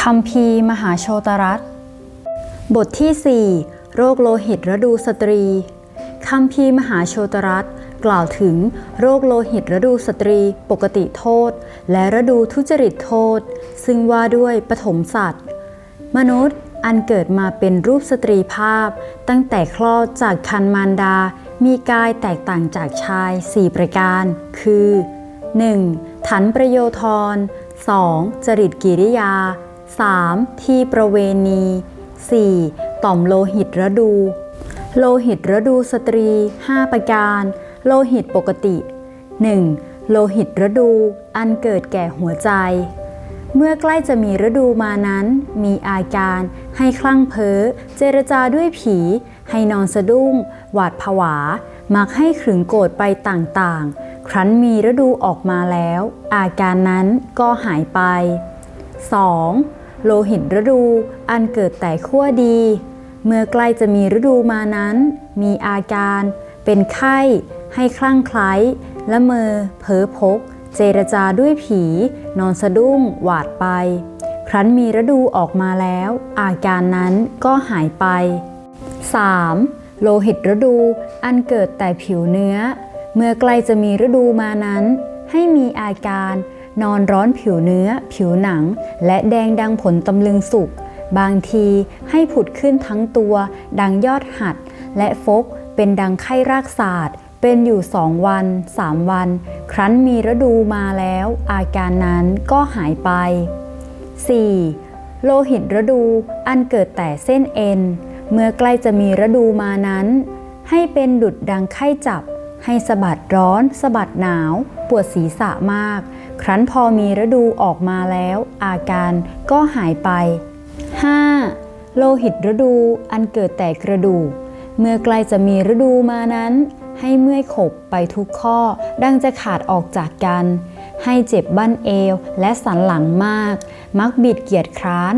คัมภีมหาโชตรัสบทที่ 4 โรคโลหิตฤดูสตรีคัมภีมหาโชตรัสกล่าวถึงโรคโลหิตฤดูสตรีปกติโทษ และฤดูทุจริตโทษ ซึ่งว่าด้วยปฐมสัตว์ มนุษย์อันเกิดมาเป็นรูปสตรีภาพ ตั้งแต่คลอดจากคันมารดา มีกายแตกต่างจากชาย 4 ประการ คือ 1. ฐานประโยธร 2. จริตกิริยา 3. ที่ประเวณี 4. ต่อมโลหิตระดู โลหิตระดูสตรี 5 ประการ โลหิตปกติ 1. โลหิตระดูอันเกิดแก่หัวใจ เมื่อใกล้จะมีฤดูมานั้น มีอาการให้คลั่งเพ้อ เจรจาด้วยผี ให้นอนสะดุ้ง หวาดผวา มักให้ขึงโกรธไปต่างๆ ครั้นมีฤดูออกมาแล้ว อาการนั้นก็หายไป 2. โลหิตฤดูอันเกิดแต่ขั้วดี เมื่อใกล้จะมีฤดูมานั้น มีอาการ เป็นไข้ ให้คลั่งไคล้ละเมอเพ้อพก เจรจาด้วยผี นอนสะดุ้ง หวาดไป ครั้นมีฤดูออกมาแล้ว อาการนั้นก็หายไป 3. โลหิตฤดูอันเกิดแต่ผิวเนื้อ เมื่อใกล้จะมีฤดูมานั้น ให้มีอาการ นอนร้อนผิวเนื้อ ผิวหนัง และแดงดังผลตำลึงสุก บางทีให้ผุดขึ้นทั้งตัว ดังยอดหัด และฟกเป็นดังไข้รากศาสตร์เป็นอยู่สองวัน3วัน ครั้นมีฤดูมาแล้ว อาการนั้นก็หายไป 4. โลหิตฤดูอันเกิดแต่เส้นเอ็น เมื่อใกล้จะมีฤดูมานั้น ให้เป็นดุดดังไข้จับ ให้สะบัดร้อนสะบัดหนาว ปวดศีรษะมาก ครั้นพอมีฤดูออกมาแล้ว อาการก็หายไป 5. โลหิตฤดูอันเกิดแต่กระดูก เมื่อใกล้จะมีฤดูมานั้น ให้เมื่อยขบไปทุกข้อ ดังจะขาดออกจากกัน ให้เจ็บบั้นเอวและสันหลังมาก มักบิดเกียจคร้าน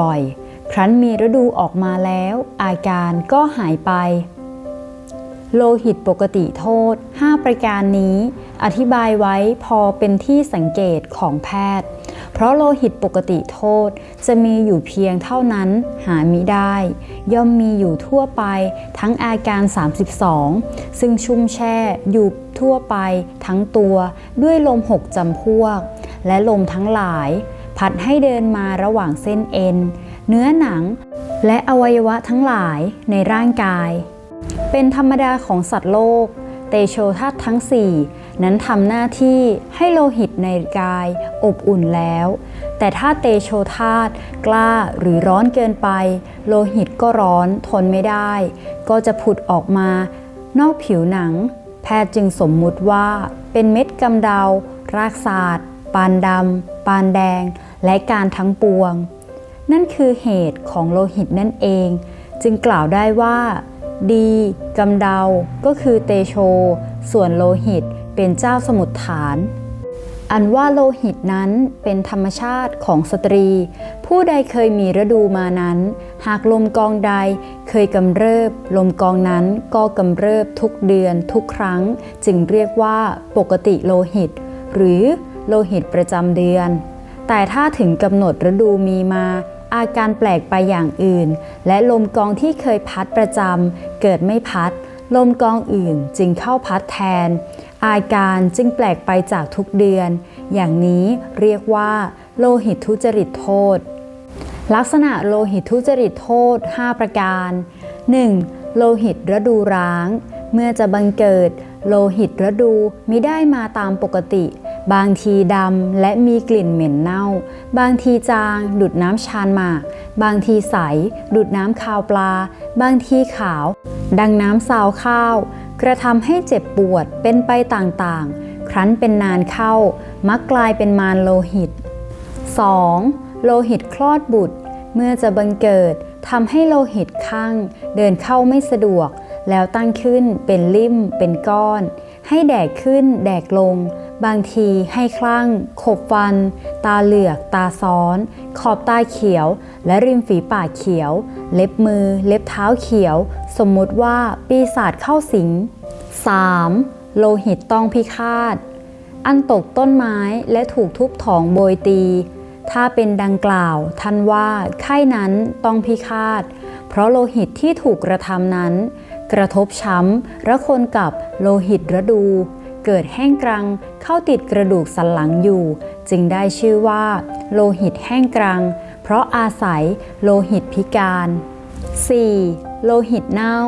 บ่อยๆ ครั้นมีฤดูออกมาแล้ว อาการก็หายไป โลหิตปกติโทษ 5 ประการนี้ อธิบายไว้พอเป็นที่สังเกตของแพทย์ เพราะโลหิตปกติโทษจะมีอยู่เพียงเท่านั้นหามิได้ ย่อมมีอยู่ทั่วไปทั้งอาการ 32 ซึ่งชุ่มแช่อยู่ทั่วไปทั้งตัวด้วยลมหกจำพวก และลมทั้งหลาย พัดให้เดินมาระหว่างเส้นเอ็น เนื้อหนัง และอวัยวะทั้งหลายในร่างกาย เป็นธรรมดาของสัตว์โลก เตโชธาตุทั้ง 4 นั้นทำหน้าที่ให้โลหิตในกายอบอุ่นแล้ว แต่ถ้าเตโชธาตุกล้าหรือร้อนเกินไป โลหิตก็ร้อนทนไม่ได้ ก็จะผุดออกมานอกผิวหนัง แพทย์จึงสมมุติว่าเป็นเม็ดกำเดา รากศาสตร์ปานดำ ปานแดง และการทั้งปวง นั่นคือเหตุของโลหิตนั่นเอง จึงกล่าวได้ว่า ดีกำเดา ก็คือเตโช ส่วนโลหิตเป็นเจ้าสมุทฐาน อันว่าโลหิตนั้นเป็นธรรมชาติของสตรี ผู้ใดเคยมีฤดูมานั้น หากลมกองใดเคยกำเริบ ลมกองนั้นก็กำเริบทุกเดือนทุกครั้ง จึงเรียกว่าปกติโลหิต หรือโลหิตประจำเดือน แต่ถ้าถึงกำหนดฤดูมีมา อาการแปลกไปอย่างอื่น และลมกองที่เคยพัดประจำเกิดไม่พัด ลมกองอื่นจึงเข้าพัดแทน อาการจึงแปลกไปจากทุกเดือน อย่างนี้เรียกว่า โลหิตทุจริตโทษ ลักษณะโลหิตทุจริตโทษ 5 ประการ 1. โลหิตฤดูร้าง เมื่อจะบังเกิด โลหิตฤดูมิได้มาตามปกติ บางทีดำและมีกลิ่นเหม็นเน่า บางทีจาง ดุดน้ำชานหมาก บางทีใส ดุดน้ำคาวปลา บางทีขาว ดังน้ำซาวข้าว กระทำให้เจ็บปวดเป็นไปต่างๆ ครั้นเป็นนานเข้า มักกลายเป็นมารโลหิต 2. โลหิตคลอดบุตร เมื่อจะบังเกิดทำให้โลหิตข้างเดินเข้าไม่สะดวก แล้วตั้งขึ้นเป็นลิ่มเป็นก้อน ให้แดกขึ้นแดกลง บางทีให้คลั่ง ขบฟัน ตาเหลือก ตาซ้อน ขอบตาเขียว และริมฝีปากเขียว เล็บมือ เล็บเท้าเขียว สมมุติว่าปีศาจเข้าสิง 3. โลหิตต้องพิฆาต อันตกต้นไม้และถูกทุบถองโบยตี ถ้าเป็นดังกล่าว ท่านว่าไข้นั้นต้องพิฆาต เพราะโลหิตที่ถูกกระทำนั้น กระทบช้ำระคนกับโลหิตระดู เกิดแห้งกรังเข้าติดกระดูกสันหลังอยู่ จึงได้ชื่อว่า โลหิตแห้งกรัง เพราะอาศัยโลหิตพิการ 4. โลหิตเน่า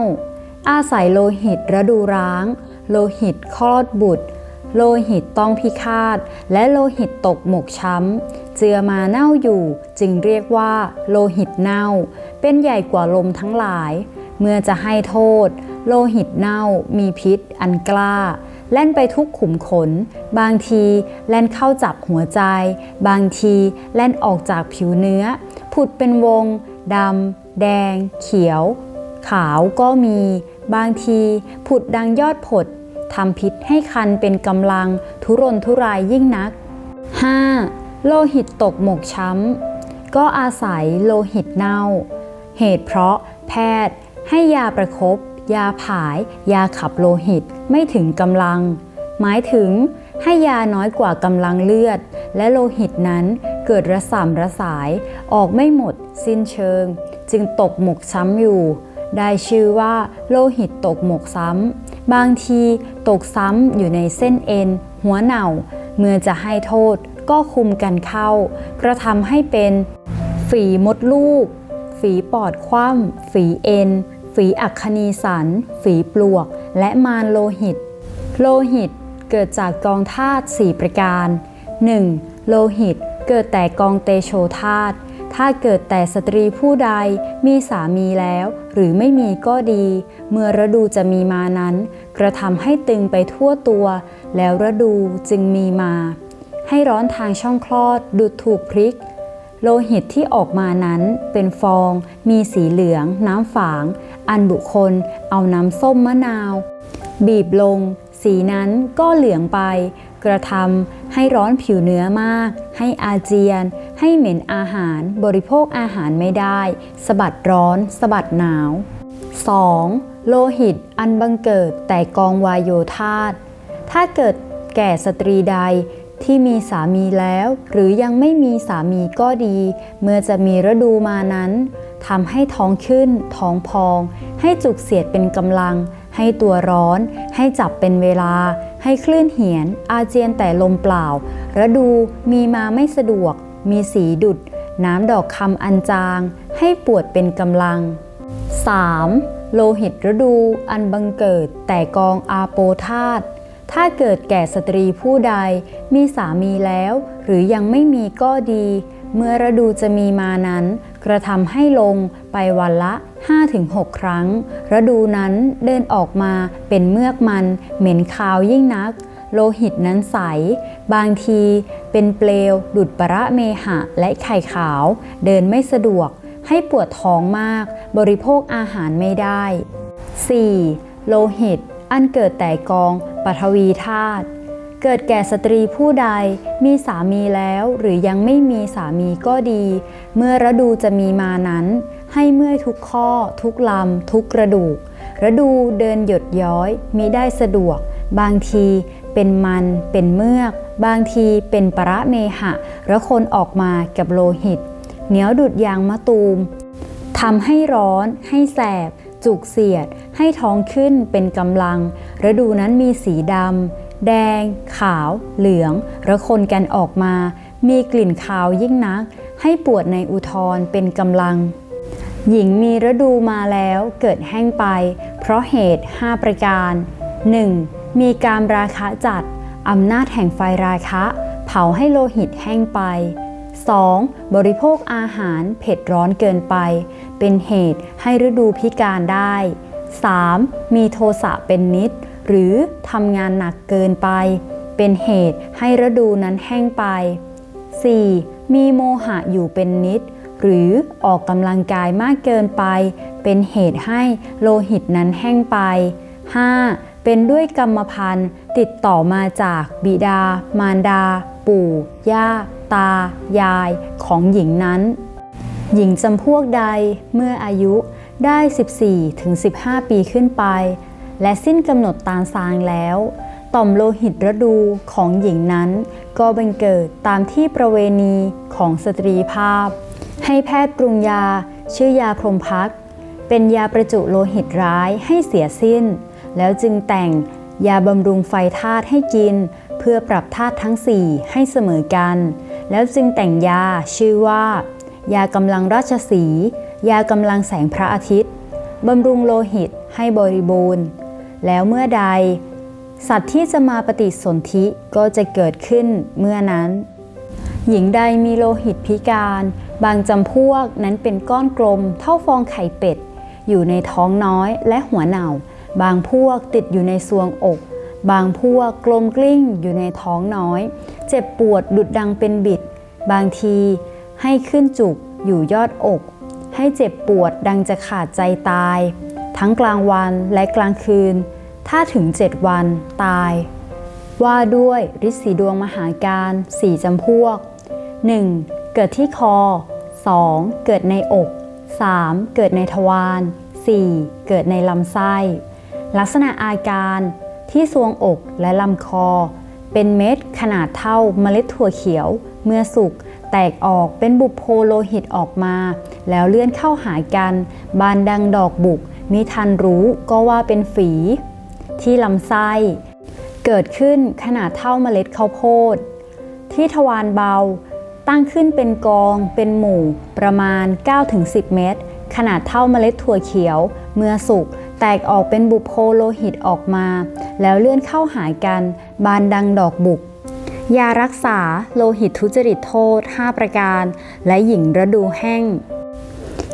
อาศัยโลหิตระดูร้าง โลหิตคลอดบุตร โลหิตต้องพิฆาต และโลหิตตกหมกช้ำ เจือมาเน่าอยู่จึงเรียกว่า โลหิตเน่า เป็นใหญ่กว่าลมทั้งหลาย เมื่อจะให้โทษ โลหิตเน่ามีพิษอันกล้า แล่นไปทุกขุมขน บางทีแล่นเข้าจับหัวใจ บางทีแล่นออกจากผิวเนื้อ ผุดเป็นวงดำแดง เขียว ขาวก็มี บางทีผุดดังยอดผดทำพิษให้คันเป็นกำลังทุรนทุรายยิ่งนัก 5. โลหิตตกหมกช้ำ ก็อาศัยโลหิตเน่า เหตุเพราะแพทย์ให้ยาประคบ ยาผาย ยาขับโลหิตไม่ถึงกำลัง หมายถึงให้ยาน้อยกว่ากำลังเลือด และโลหิตนั้นเกิดระสำระสาย ออกไม่หมด สิ้นเชิง จึงตกหมกช้ำอยู่ ได้ชื่อว่าโลหิตตกหมกซ้ำ บางทีตกซ้ำอยู่ในเส้นเอ็น หัวเหน่า เมื่อจะให้โทษก็คุมกันเข้า กระทำให้เป็น ฝีมดลูก ฝีปอดคว่ำฝีเอ็น ฝีอัคคีสัน ฝีปลวก และมารโลหิต โลหิตเกิดจากกองธาตุ4ประการ 1. โลหิตเกิดแต่กองเตโชธาตุถ้าเกิดแต่สตรีผู้ใดมีสามีแล้ว หรือไม่มีก็ดี เมื่อฤดูจะมีมานั้น กระทำให้ตึงไปทั่วตัว แล้วฤดูจึงมีมา ให้ร้อนทางช่องคลอดดูดถูกพริก โลหิตที่ออกมานั้นเป็นฟอง มีสีเหลือง น้ำฝาง อันบุคคลเอาน้ำส้มมะนาว บีบลง สีนั้นก็เหลืองไป กระทำให้ร้อนผิวเนื้อมาก ให้อาเจียน ให้เหม็นอาหารบริโภคอาหารไม่ได้สะบัดร้อนสะบัดหนาว 2. โลหิตอันบังเกิดแต่กองวายโยธาตถ้าเกิดแก่สตรีใดที่มีสามีแล้ว หรือยังไม่มีสามีก็ดี เมื่อจะมีฤดูมานั้น ทำให้ท้องขึ้น ท้องพอง ให้จุกเสียดเป็นกำลัง ให้ตัวร้อน ให้จับเป็นเวลา ให้คลื่นเหียน อาเจียนแต่ลมเปล่าฤดูมีมาไม่สะดวก มีสีดุด น้ำดอกคำอันจาง ให้ปวดเป็นกำลัง 3. โลหิตฤดูอันบังเกิดแต่กองอาโปธาตถ้าเกิดแก่สตรีผู้ใด มีสามีแล้ว หรือยังไม่มีก็ดี เมื่อฤดูจะมีมานั้น กระทำให้ลงไปวันละ 5-6 ครั้ง ฤดูนั้นเดินออกมาเป็นเมือกมัน เหม็นคาวยิ่งนัก โลหิตนั้นใส บางทีเป็นเปลวดุดประเมหะและไข่ขาว เดินไม่สะดวก ให้ปวดท้องมาก บริโภคอาหารไม่ได้ 4. โลหิต อันเกิดแต่กองปฐวีธาตุ เกิดแก่สตรีผู้ใดมีสามีแล้วหรือยังไม่มีสามีก็ดี เมื่อฤดูจะมีมานั้น ให้เมื่อยทุกข้อ ทุกลำทุกกระดูกฤดูเดินหยดย้อยมิได้สะดวก บางทีเป็นมันเป็นเมือก บางทีเป็นประเมหะระคนออกมากับโลหิต เหนียวดุดยางมะตูมทำให้ร้อน ให้แสบ จุกเสียด ให้ท้องขึ้นเป็นกำลังฤดูนั้นมีสีดำ แดง ขาว เหลืองระคนกันออกมา มีกลิ่นคาวยิ่งนัก ให้ปวดในอุทธรเป็นกำลัง หญิงมีฤดูมาแล้วเกิดแห้งไป เพราะเหตุ 5 ประการ 1. มีการราคะจัดอำนาจแห่งไฟราคะ เผาให้โลหิตแห้งไป 2. บริโภคอาหารเผ็ดร้อนเกินไป เป็นเหตุให้ฤดูพิการได้ 3. มีโทสะเป็นนิด หรือทำงานหนักเกินไป เป็นเหตุให้ฤดูนั้นแห้งไป 4. มีโมหะอยู่เป็นนิด หรือออกกำลังกายมากเกินไป เป็นเหตุให้โลหิตนั้นแห้งไป 5. เป็นด้วยกรรมพันธุ์ติดต่อมาจากบิดา มารดา ปู่ ย่า ตา ยาย ของหญิงนั้น หญิงจำพวกใดเมื่ออายุได้ 14-15 ปีขึ้นไป และสิ้นกำหนดตาลซางแล้ว ต่อมโลหิตฤดูของหญิงนั้น ก็บังเกิดตามที่ประเวณีของสตรีภาพ ให้แพทย์ปรุงยา ชื่อยาพรมพัก เป็นยาประจุโลหิตร้ายให้เสียสิ้น แล้วจึงแต่งยาบำรุงไฟธาตุให้กิน เพื่อปรับธาตุทั้งสี่ให้เสมอกัน แล้วจึงแต่งยาชื่อว่า ยากำลังราชสี ยากำลังแสงพระอาทิตย์บำรุงโลหิตให้บริบูรณ์ แล้วเมื่อใด สัตว์ที่จะมาปฏิสนธิก็จะเกิดขึ้นเมื่อนั้น หญิงใดมีโลหิตพิการ บางจำพวกนั้นเป็นก้อนกลมเท่าฟองไข่เป็ด อยู่ในท้องน้อยและหัวเหน่า บางพวกติดอยู่ในซวงอก บางพวกกลมกลิ้งอยู่ในท้องน้อย เจ็บปวดดุดดังเป็นบิด บางทีให้ขึ้นจุกอยู่ยอดอก ให้เจ็บปวดดังจะขาดใจตาย ทั้งกลางวันและกลางคืน ถ้าถึงเจ็ดวันตาย ว่าด้วยฤทธิ์สีดวงมหาการสี่จำพวก 1. เกิดที่คอ 2. เกิดในอก 3. เกิดในทวาร 4. เกิดในลำไส้ ลักษณะอาการที่ซวงอกและลำคอ เป็นเม็ดขนาดเท่าเมล็ดถั่วเขียว เมื่อสุกแตกออกเป็นบุโพโลหิตออกมา แล้วเลื่อนเข้าหากัน บานดังดอกบุก มิทันรู้ก็ว่าเป็นฝี ที่ลำไส้ เกิดขึ้นขนาดเท่าเมล็ดข้าวโพด ที่ทวารเบาตั้งขึ้นเป็นกองเป็นหมู่ ประมาณ 9-10 เม็ดขนาดเท่าเมล็ดถั่วเขียว เมื่อสุกแตกออกเป็นบุพโพโลหิตออกมา แล้วเลื่อนเข้าหากัน บานดังดอกบุก ยารักษาโลหิตทุจริตโทษ 5 ประการ และหญิงระดูแห้ง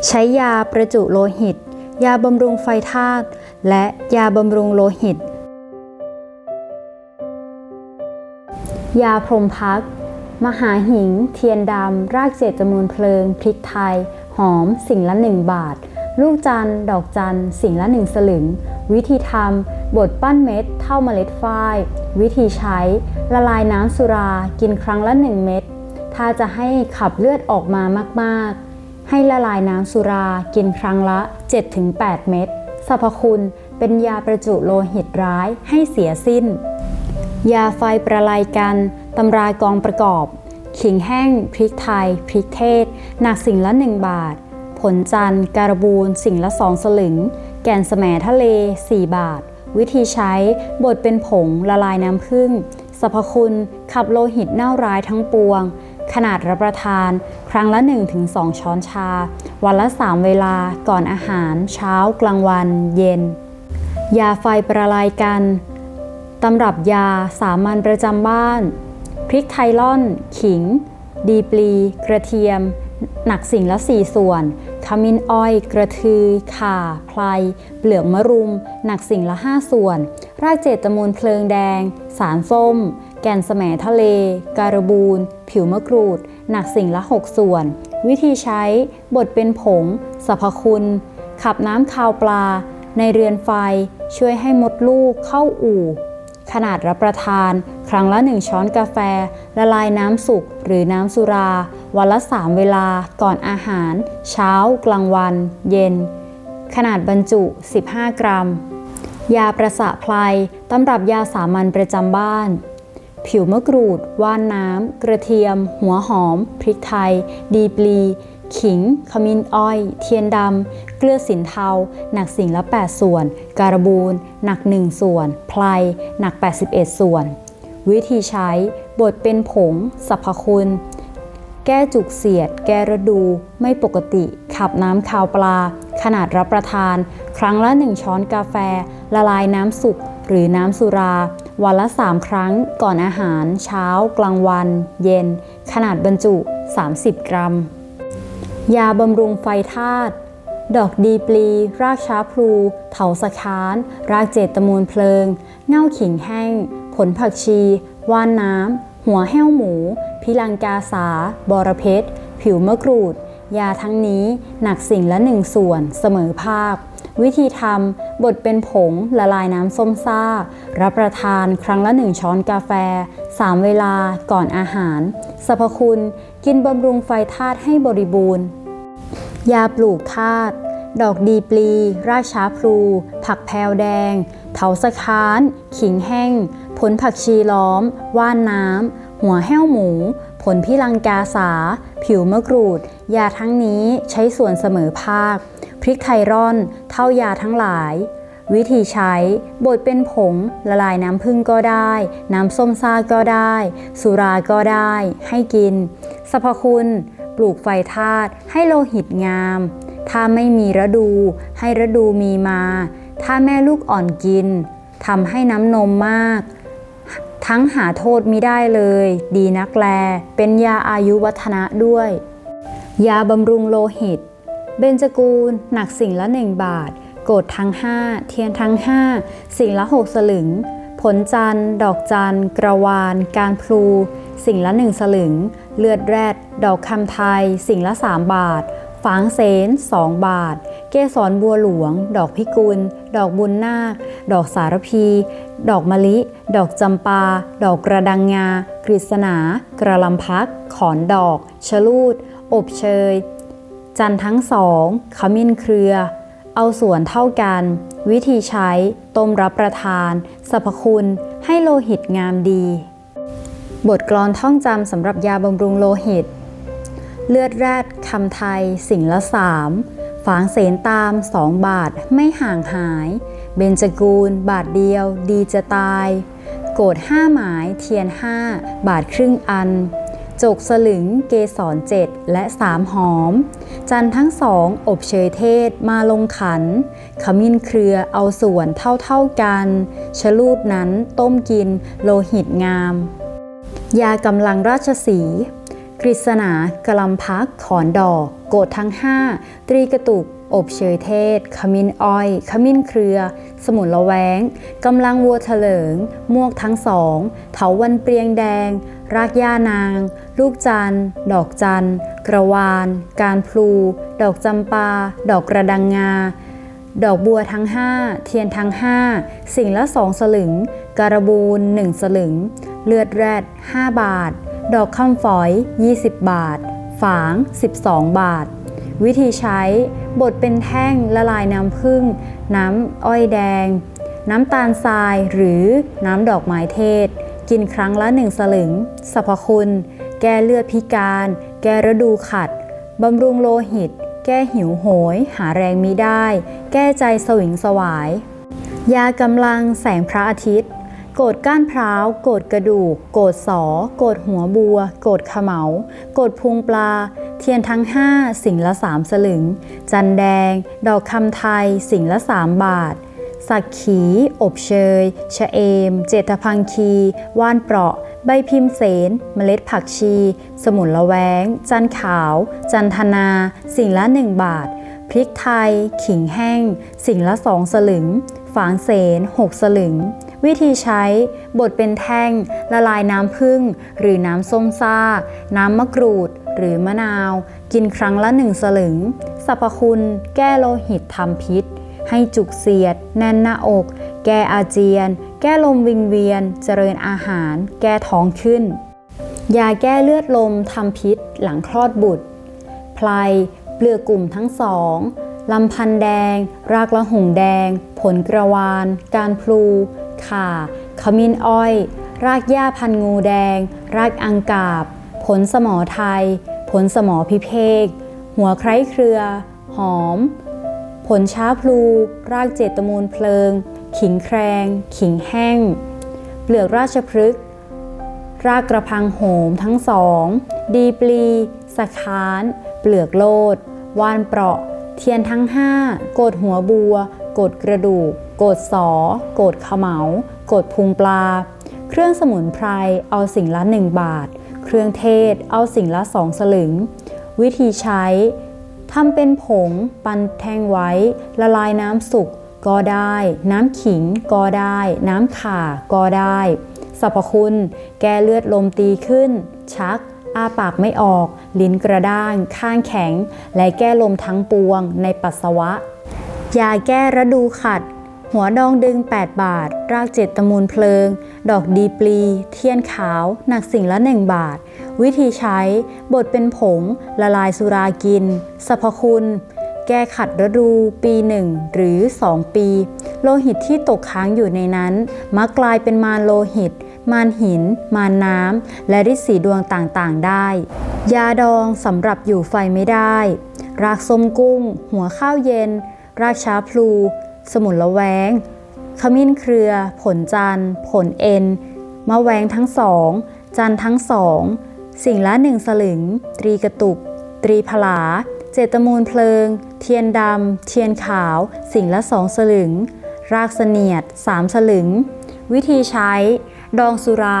ใช้ยาประจุโลหิต ยาบำรุงไฟธาตุและยาบำรุงโลหิต ยาพรมพัก มหาหิง เทียนดำ รากเจดจมูลเพลิง พริกไทย หอม สิ่งละหนึ่งบาท ลูกจันดอกจันสิ่งละหนึ่งสลึง วิธีทำบดปั้นเม็ด เท่าเมล็ดฝ้าย วิธีใช้ ละลายน้ำสุรา กินครั้งละหนึ่งเม็ด ถ้าจะให้ขับเลือดออกมามากๆ ให้ละลายน้ำสุรากินครั้งละ 7-8 เม็ดสรรพคุณเป็นยาประจุโลหิตร้ายให้เสียสิ้น ยาไฟประลายกันตำรากองประกอบ ขิงแห้ง พริกไทย พริกเทศ หนักสิ่งละ1บาท ผลจันทร์การบูนสิ่งละ2สลึง แก่นแสมทะเล 4 บาท วิธีใช้บดเป็นผงละลายน้ำผึ้งสรรพคุณขับโลหิตเน่าร้ายทั้งปวง ขนาดรับประทาน ครั้งละ 1-2 ช้อนชา วันละ 3 เวลาก่อนอาหาร เช้า กลางวัน เย็น ยาไฟประลายกันตำรับยาสามัญประจำบ้าน พริกไทยล่อน ขิง ดีปลี กระเทียม หนักสิ่งละ 4 ส่วน ขมิ้นอ้อย กระทือ ข่าพลายเปลือกมะรุม หนักสิ่งละ 5 ส่วน รากเจตจมูลเพลิงแดง สารส้ม แก่นแสมทะเล การบูน ผิวมะกรูด หนักสิ่งละ 6 ส่วน วิธีใช้ บดเป็นผงสรรพคุณ ขับน้ำคาวปลา ในเรือนไฟ ช่วยให้มดลูกเข้าอู่ ขนาดรับประทาน ครั้งละ 1 ช้อนกาแฟ ละลายน้ำสุกหรือน้ำสุรา วันละ 3 เวลา ก่อนอาหาร เช้า กลางวัน เย็น ขนาดบรรจุ 15 กรัม ยาประสะไพลตำรับยาสามัญประจำบ้าน ผิวมะกรูด ว่านน้ำ กระเทียม หัวหอม พริกไทย ดีปลี ขิง ขมิ้นอ้อย เทียนดำ เกลือสินเทา หนักสิ่งละ 8 ส่วน การบูน หนัก 1 ส่วน ไพลหนัก 81 ส่วน วิธีใช้ บดเป็นผง สรรพคุณ แก้จุกเสียด แก้ระดู ไม่ปกติ ขับน้ำคาวปลา ขนาดรับประทาน ครั้งละ 1 ช้อนกาแฟ ละลายน้ำสุก หรือน้ำสุรา วันละ 3 ครั้งก่อนอาหาร เช้า กลางวัน เย็น ขนาดบรรจุ 30 กรัม ยาบำรุงไฟธาตุดอกดีปลี รากช้าพลู เถาสะค้าน รากเจตมูลเพลิง เง่าขิงแห้ง ผลผักชี ว่านน้ำ หัวแห้วหมู พิลังกาสา บอระเพ็ดผิวมะกรูด ยาทั้งนี้หนักสิ่งละหนึ่งส่วนเสมอภาค วิธีทำบดเป็นผงละลายน้ำส้มซ่า รับประทานครั้งละหนึ่งช้อนกาแฟ 3 เวลาก่อนอาหาร สรรพคุณ กินบำรุงไฟธาตุให้บริบูรณ์ ยาปลูกธาตุดอกดีปลี ราช้าพลู ผักแพวแดง เถาสะค้าน ขิงแห้ง ผลผักชีล้อม ว่านน้ำ หัวแห้วหมู ผลพิลังกาสา ผิวมะกรูด ยาทั้งนี้ใช้ส่วนเสมอภาค พริกไทยร่อน เท่ายาทั้งหลาย วิธีใช้บดเป็นผง ละลายน้ำผึ้งก็ได้ น้ำส้มซ่าก็ได้ สุราก็ได้ ให้กินสรรพคุณ ปลูกไฟธาตุให้โลหิตงาม ถ้าไม่มีฤดู ให้ฤดูมีมา ถ้าแม่ลูกอ่อนกินทำให้น้ำนมมาก ทั้งหาโทษมิได้เลย ดีนักแล เป็นยาอายุวัฒนะด้วย ยาบำรุงโลหิต เบญจกูล หนักสิ่งละหนึ่งบาท โกดทั้งห้าเทียนทั้งห้าสิ่งละหกสลึง ผลจันทร์ดอกจันทร์กระวาน การพลู สิ่งละหนึ่งสลึง เลือดแรด ดอกคำไทย สิ่งละสามบาทฝางเสนสองบาท เกสรบัวหลวง ดอกพิกุล ดอกบุญนาค ดอกสารพี ดอกมะลิ ดอกจำปา ดอกกระดังงา กฤษณา กระลำพัก ขอนดอกชะลูด อบเชย จันทร์ทั้งสองขมิ้นเครือ เอาส่วนเท่ากัน วิธีใช้ ต้มรับประทาน สรรพคุณ ให้โลหิตงามดี บทกลอนท่องจำสำหรับยาบำรุงโลหิต เลือดแรดคำไทย สิ่งละสามฝางเสนตามสองบาทไม่ห่างหาย เบญจกูล บาทเดียว ดีจะตาย โกดห้าหมายเทียนห้าบาทครึ่งอัน จกสลึงเกสรเจ็ดและสามหอม จันทั้งสองอบเชยเทศมาลงขัน ขมิ้นเครือเอาส่วนเท่าๆกันชะลูดนั้นต้มกินโลหิตงาม ยากำลังราชสีกฤษณากลำพักขอนดอก โกดทั้งห้าตรีกระตุก อบเชยเทศ ขมิ้นอ้อย ขมิ้นเครือ สมุนละแวงกำลังวัวเถลิง มวกทั้งสอง เถาวันเปรียงแดง รากย่านาง ลูกจัน ดอกจัน กระวาน การพลู ดอกจำปา ดอกกระดังงา ดอกบัวทั้งห้าเทียนทั้งห้าสิ่งละสองสลึง การบูนหนึ่งสลึง เลือดแรด 5 บาท ดอกคำฝอย 20 บาท ฝาง 12 บาท วิธีใช้ บดเป็นแท่งละลายน้ำผึ้ง น้ำอ้อยแดง น้ำตาลทรายหรือน้ำดอกไม้เทศ กินครั้งละหนึ่งสลึงสรรพคุณ แก้เลือดพิการ แก้ฤดูขัด บำรุงโลหิต แก้หิวโหย หาแรงมิได้ แก้ใจสวิงสวาย ยากำลังแสงพระอาทิตย์ โกดก้านพร้าว โกดกระดูก โกดสอ โกดหัวบัว โกดขเหมาโกดพุงปลา เทียนทั้งห้าสิ่งละสามสลึง จันแดง ดอกคำไทย สิ่งละสามบาท สักขี อบเชย ชะเอม เจตพังคี ว่านเปราะ ใบพิมพ์เสน เมล็ดผักชี สมุนละแวง จันขาว จันทนา สิ่งละหนึ่งบาท พริกไทย ขิงแห้ง สิ่งละสองสลึง ฝางเสนหกสลึง วิธีใช้ บดเป็นแท่ง ละลายน้ำผึ้ง หรือน้ำส้มซ่า น้ำมะกรูด หรือมะนาว กินครั้งละหนึ่งสลึง สรรพคุณ แก้โลหิตทำพิษ ให้จุกเสียด แน่นหน้าอก แก้อาเจียน แก้ลมวิงเวียน เจริญอาหาร แก้ท้องขึ้น ยาแก้เลือดลมทำพิษหลังคลอดบุตร ไพลเปลือกกลุ่มทั้งสองลำพันแดง รากละหงแดง ผลกระวาน การพลู ข่า ขมิ้นอ้อย รากหญ้าพันงูแดง รากอังกาบ ผลสมอไทย ผลสมอพิเภก หัวไคร้เครือ หอม ผลช้าพลู รากเจตมูลเพลิง ขิงแครง ขิงแห้ง เปลือกราชพฤกษ์รากกระพังโหมทั้งสอง ดีปลี สะคาน เปลือกโลด วานเปราะ เทียนทั้งห้าโกดหัวบัวโกดกระดูกโกดสอโกดขมเหมาโกดพุงปลา เครื่องสมุนไพร เอาสิ่งละหนึ่งบาท เครื่องเทศ เอาสิ่งละสองสลึง วิธีใช้ ทำเป็นผง ปันแท่งไว้ ละลายน้ำสุกก็ได้ น้ำขิงก็ได้ น้ำข่าก็ได้สรรพคุณ แก้เลือดลมตีขึ้น ชัก อาปากไม่ออก ลิ้นกระด้าง ข้างแข็ง และแก้ลมทั้งปวงในปัสสาวะ ยาแก้ระดูขัด หัวดองดึง 8 บาท รากเจ็ดตะมูลเพลิง ดอกดีปลี เทียนขาว หนักสิ่งละ 1 บาท วิธีใช้ บดเป็นผง ละลายสุรากิน สรรพคุณ แก้ขัดฤดูปีหนึ่งหรือ 2 ปี โลหิตที่ตกค้างอยู่ในนั้น มักกลายเป็นมารโลหิต มานหิน มานน้ำ และฤทธิ์สีดวงต่างๆ ได้ ยาดองสำหรับอยู่ไฟไม่ได้ รากส้มกุ้ง หัวข้าวเย็น รากช้าพลู สมุนละแวงขมิ้นเครือ ผลจันทร์ ผลเอ็นมะแวงทั้งสอง จันทั้งสอง สิ่งละหนึ่งสลึง ตรีกระตุก ตรีผลา เจตมูลเพลิง เทียนดำ เทียนขาว สิ่งละสองสลึง รากเสนียดสามสลึง วิธีใช้ ดองสุรา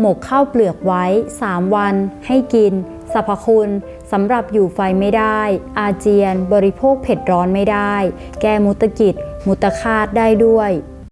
หมกข้าวเปลือกไว้ 3 วัน ให้กินสรรพคุณสำหรับอยู่ไฟไม่ได้ อาเจียน บริโภคเผ็ดร้อนไม่ได้ แก้มุตกิจ มุตคาตได้ด้วย